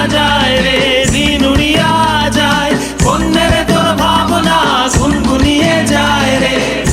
গুনগুনিয়ে যায়